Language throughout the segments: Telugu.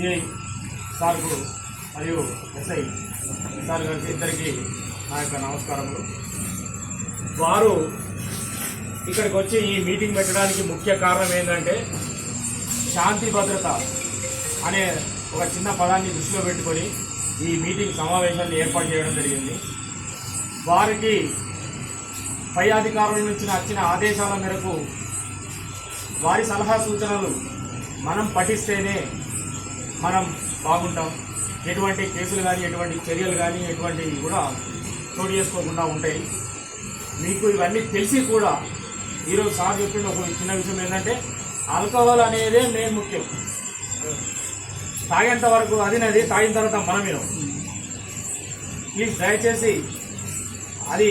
సార్కు మరియు ఎస్ఐ సార్ గారికి ఇద్దరికి నా యొక్క నమస్కారములు. వారు ఇక్కడికి వచ్చి ఈ మీటింగ్ పెట్టడానికి ముఖ్య కారణం ఏంటంటే శాంతి భద్రత అనే ఒక చిన్న పదాన్ని దృష్టిలో పెట్టుకొని ఈ మీటింగ్ సమావేశాన్ని ఏర్పాటు చేయడం జరిగింది. వారికి పై అధికారుల నుంచి వచ్చిన ఆదేశాల మేరకు వారి సలహా సూచనలు మనం పఠిస్తేనే మనం బాగుంటాం. ఎటువంటి కేసులు కానీ ఎటువంటి చర్యలు కానీ ఎటువంటివి కూడా చోటు చేసుకోకుండా ఉంటాయి. మీకు ఇవన్నీ తెలిసి కూడా ఈరోజు సార్ చెప్పిన ఒక చిన్న విషయం ఏంటంటే ఆల్కహాల్ అనేదే మెయిన్ ముఖ్యం. తాగేంత వరకు అది నది తాగిన తర్వాత మనం వినం ప్లీజ్ దయచేసి అది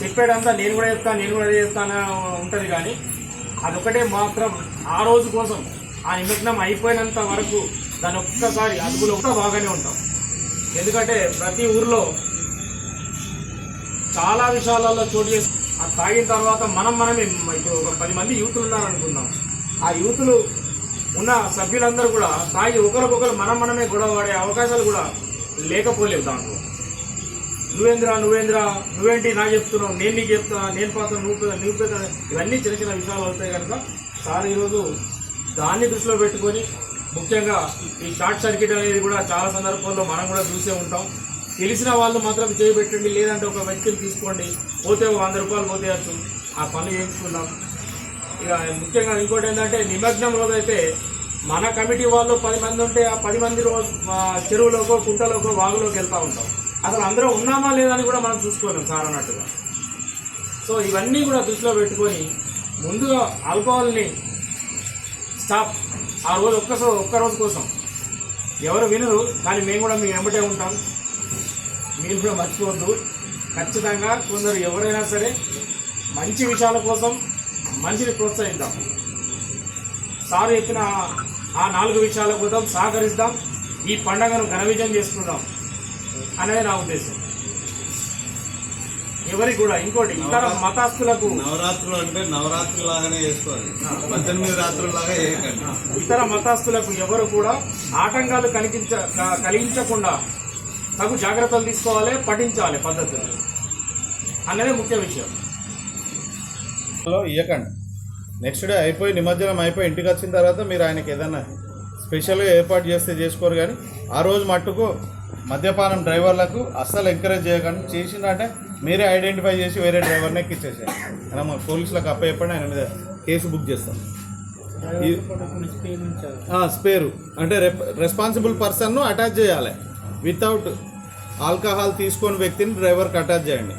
చెప్పేటంతా నేను కూడా చెప్తాను నేను కూడా చేస్తాను ఉంటుంది కానీ అదొకటే మాత్రం ఆ రోజు కోసం ఆ నిమగ్నం అయిపోయినంత వరకు దాని ఒక్కసారి అదుపులో కూడా బాగానే ఉంటాం. ఎందుకంటే ప్రతి ఊర్లో చాలా విషయాలలో చోటు చేసి ఆ తాగిన తర్వాత మనం మనమే ఇప్పుడు ఒక పది మంది యూతులు ఉన్నారనుకుందాం. ఆ యూతులు ఉన్న సభ్యులందరూ కూడా తాగి ఒకరికొకరు మనం మనమే గొడవ పడే అవకాశాలు కూడా లేకపోలేవు దాంట్లో. నువ్వేంద్రా నువ్వేంద్రా నువ్వేంటి నా చెప్తున్నావు నేను నీకు చెప్తున్నా నేను పాత్ర నువ్వు నువ్వు పెద్ద ఇవన్నీ చిన్న చిన్న విషయాలు అవుతాయి కనుక సార్ ఈరోజు దాన్ని దృష్టిలో పెట్టుకొని ముఖ్యంగా ఈ షార్ట్ సర్క్యూట్ అనేది కూడా చాలా సందర్భాల్లో మనం కూడా చూసే ఉంటాం. తెలిసిన వాళ్ళు మాత్రం చేయబెట్టండి లేదంటే ఒక వ్యక్తిని తీసుకోండి. పోతే ఒక వంద రూపాయలు పోతేయచ్చు. ఆ పనులు చేయించుకుందాం. ఇక ముఖ్యంగా ఇంకోటి ఏంటంటే నిమగ్నం రోజైతే మన కమిటీ వాళ్ళు పది మంది ఉంటే ఆ పది మంది రోజు చెరువులోకో కుంటలోకో వాగులోకి వెళ్తూ ఉంటాం. అసలు అందరూ ఉన్నామా లేదని కూడా మనం చూసుకోలేం సార్ అన్నట్టుగా. సో ఇవన్నీ కూడా దృష్టిలో పెట్టుకొని ముందుగా ఆల్కహాల్ని స్టాప్ ఆ రోజు ఒక్కసారి ఒక్క రోజు కోసం. ఎవరు వినరు కానీ మేము కూడా మీ వెంబటే ఉంటాం. మీరు కూడా మర్చిపోవద్దు. ఖచ్చితంగా కొందరు ఎవరైనా సరే మంచి విషయాల కోసం మంచిని ప్రోత్సహిద్దాం. సార్ చెప్పిన ఆ నాలుగు విషయాల కోసం సహకరిస్తాం ఈ పండగను ఘన విజయం చేసుకుందాం. అనేది నా ఉద్దేశం. ఎవరికి కూడా ఇంకోటి ఇతర మతస్థులకు. నవరాత్రులు అంటే నవరాత్రులు లాగానే చేసుకోవాలి. పద్దెనిమిది రాత్రుల లాగా చేయకండి. ఇతర మతస్థులకు ఎవరు కూడా ఆటంకాలు కలిగించ కలిగించకుండా తగు జాగ్రత్తలు తీసుకోవాలి పఠించాలి పద్ధతులు. అన్నదే ముఖ్య విషయం. ఇవ్వకండి నెక్స్ట్ డే అయిపోయి నిమజ్జనం అయిపోయి ఇంటికి వచ్చిన తర్వాత మీరు ఆయనకి ఏదైనా స్పెషల్గా ఏర్పాటు చేస్తే చేసుకోరు కానీ ఆ రోజు మట్టుకు మద్యపానం డ్రైవర్లకు అస్సలు ఎంకరేజ్ చేయకండి. చేసిందంటే మీరే ఐడెంటిఫై చేసి వేరే డ్రైవర్ని ఎక్కిచ్చేసారు అయినా మా పోలీసులకు అప్ప చెప్పండి ఆయన మీద కేసు బుక్ చేస్తాం. స్పేరు అంటే రెస్పాన్సిబుల్ పర్సన్ను అటాచ్ చేయాలి. వితౌట్ ఆల్కహాల్ తీసుకొని వ్యక్తిని డ్రైవర్కి అటాచ్ చేయండి.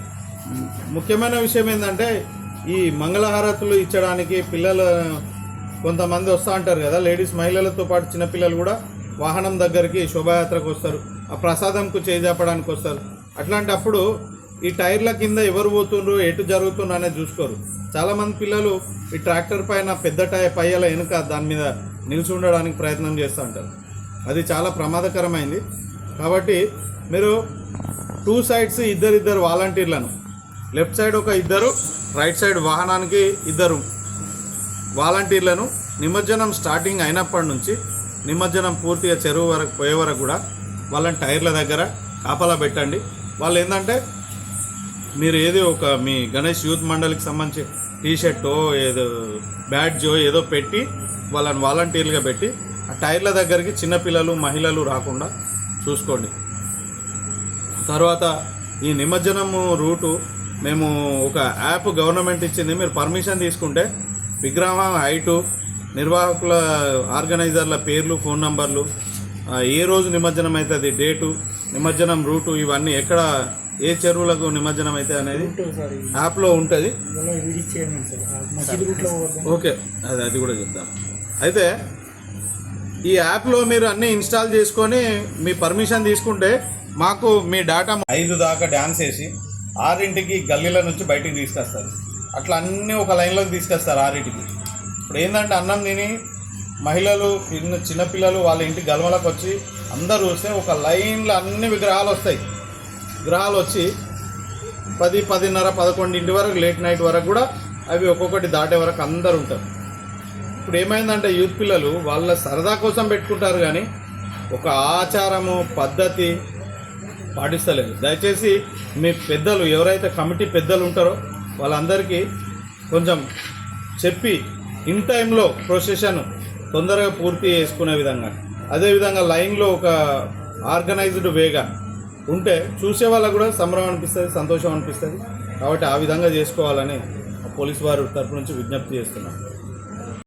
ముఖ్యమైన విషయం ఏంటంటే ఈ మంగళహారతులు ఇచ్చడానికి పిల్లలు కొంతమంది వస్తూ ఉంటారు కదా లేడీస్ మహిళలతో పాటు చిన్నపిల్లలు కూడా వాహనం దగ్గరికి శోభాయాత్రకు వస్తారు. ఆ ప్రసాదంకు చేజాపడానికి వస్తారు. అట్లాంటప్పుడు ఈ టైర్ల కింద ఎవరు పోతుండ్రు ఎటు జరుగుతుండ్రో అనేది చూసుకోరు. చాలామంది పిల్లలు ఈ ట్రాక్టర్ పైన పెద్ద టైర్ పయ్యల వెనుక దాని మీద నిలిచి ఉండడానికి ప్రయత్నం చేస్తూ ఉంటారు. అది చాలా ప్రమాదకరమైంది. కాబట్టి మీరు టూ సైడ్స్ ఇద్దరిద్దరు వాలంటీర్లను. లెఫ్ట్ సైడ్ ఒక ఇద్దరు రైట్ సైడ్ వాహనానికి ఇద్దరు వాలంటీర్లను. నిమజ్జనం స్టార్టింగ్ అయినప్పటి నుంచి నిమజ్జనం పూర్తిగా చెరువు వరకు పోయే వరకు కూడా వాళ్ళని టైర్ల దగ్గర కాపలా పెట్టండి. వాళ్ళు ఏంటంటే మీరు ఏదో ఒక మీ గణేష్ యూత్ మండలికి సంబంధించి టీషర్టో ఏదో బ్యాడ్జో ఏదో పెట్టి వాళ్ళని వాలంటీర్లుగా పెట్టి ఆ టైర్ల దగ్గరికి చిన్నపిల్లలు మహిళలు రాకుండా చూసుకోండి. తర్వాత ఈ నిమజ్జనము రూటు మేము ఒక యాప్ గవర్నమెంట్ ఇచ్చింది. మీరు పర్మిషన్ తీసుకుంటే విగ్రహం హైటు నిర్వాహకుల ఆర్గనైజర్ల పేర్లు ఫోన్ నంబర్లు ఏ రోజు నిమజ్జనం అవుతుంది డేటు నిమజ్జనం రూటు ఇవన్నీ ఎక్కడ ఏ చెరువులకు నిమజ్జనం అవుతుంది అనేది యాప్లో ఉంటుంది. ఓకే. అది అది కూడా చెప్తాం అయితే ఈ యాప్లో మీరు అన్నీ ఇన్స్టాల్ చేసుకొని మీ పర్మిషన్ తీసుకుంటే మాకు మీ డేటా ఐదు దాకా డ్యాన్స్ వేసి ఆరింటికి గల్లీల నుంచి బయటికి తీసుకొస్తారు. అట్లా అన్నీ ఒక లైన్లోకి తీసుకొస్తారు ఆరింటికి. ఇప్పుడు ఏంటంటే అన్నం తిని మహిళలు చిన్న చిన్నపిల్లలు వాళ్ళ ఇంటి గల్మలకు వచ్చి అందరూ వస్తే ఒక లైన్లో అన్ని విగ్రహాలు వస్తాయి. విగ్రహాలు వచ్చి పది పదిన్నర పదకొండింటి వరకు లేట్ నైట్ వరకు కూడా అవి ఒక్కొక్కటి దాటే వరకు అందరు ఉంటారు. ఇప్పుడు ఏమైందంటే యూత్ పిల్లలు వాళ్ళ సరదా కోసం పెట్టుకుంటారు కానీ ఒక ఆచారము పద్ధతి పాటిస్తలేదు. దయచేసి మీ పెద్దలు ఎవరైతే కమిటీ పెద్దలు ఉంటారో వాళ్ళందరికీ కొంచెం చెప్పి ఇన్ టైంలో ప్రొసెషన్ తొందరగా పూర్తి చేసుకునే విధంగా. అదేవిధంగా లైన్లో ఒక ఆర్గనైజ్డ్ వేగా ఉంటే చూసే వాళ్ళకు కూడా సంబరం అనిపిస్తుంది సంతోషం అనిపిస్తుంది. కాబట్టి ఆ విధంగా చేసుకోవాలని పోలీసు వారి తరపు నుంచి విజ్ఞప్తి చేస్తున్నాను